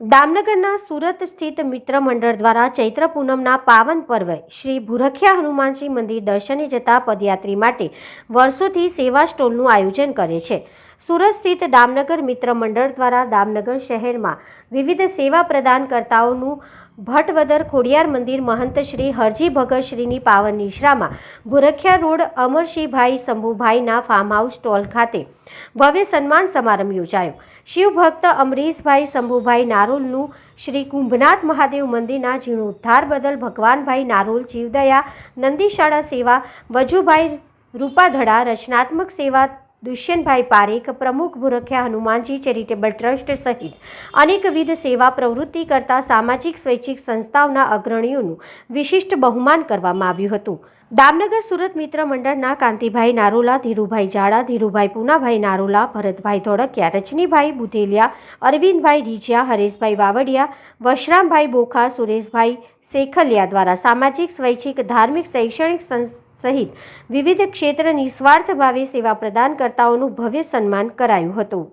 દામનગરના સુરત સ્થિત મિત્ર મંડળ દ્વારા ચૈત્ર પૂનમના પાવન પર્વે શ્રી ભૂરખિયા હનુમાનજી મંદિર દર્શને જતા પદયાત્રી માટે વર્ષોથી સેવા સ્ટોલનું આયોજન કરે છે. સુરત સ્થિત દામનગર મિત્ર મંડળ દ્વારા દામનગર શહેરમાં વિવિધ સેવા પ્રદાનકર્તાઓનું ભટવદર ખોડિયાર મંદિર મહંત શ્રી હરજી ભગત શ્રીની પાવન નિશ્રામાં ભુરખિયા રોડ અમરશીભાઈ શંભુભાઈના ફાર્મ હાઉસ સ્ટોલ ખાતે ભવ્ય સન્માન સમારંભ યોજાયો. શિવભક્ત અમરીશભાઈ શંભુભાઈ નારોલનું શ્રી કુંભનાથ મહાદેવ મંદિરના જીર્ણોદ્ધાર બદલ ભગવાનભાઈ નારોલ જીવદયા નંદીશાળા સેવા, વજુભાઈ રૂપાધડા રચનાત્મક સેવા દુષ્યંતભાઈ પારેખ, પ્રમુખ ભુરખ્યા હનુમાનજી ચેરિટેબલ ટ્રસ્ટ સહિત અનેકવિધ સેવા પ્રવૃત્તિ કરતા સામાજિક સ્વૈચ્છિક સંસ્થાઓના અગ્રણીઓનું વિશિષ્ટ બહુમાન કરવામાં આવ્યું હતું. દામનગર સુરત મિત્ર મંડળના કાંતિભાઈ નારોલા, ધીરુભાઈ જાડા, ધીરુભાઈ પૂનાભાઈ નારોલા, ભરતભાઈ ધોળકિયા, રજનીભાઈ બુધેલિયા, અરવિંદભાઈ રીજિયા હરેશભાઈ વાવડિયા, વશરામભાઈ બોખા, સુરેશભાઈ શેખલિયા દ્વારા સામાજિક, સ્વૈચ્છિક, ધાર્મિક, શૈક્ષણિક સહિત વિવિધ ક્ષેત્ર નિસ્વાર્થ ભાવે સેવા પ્રદાન કરતાઓનું ભવ્ય સન્માન કરાયું હતું.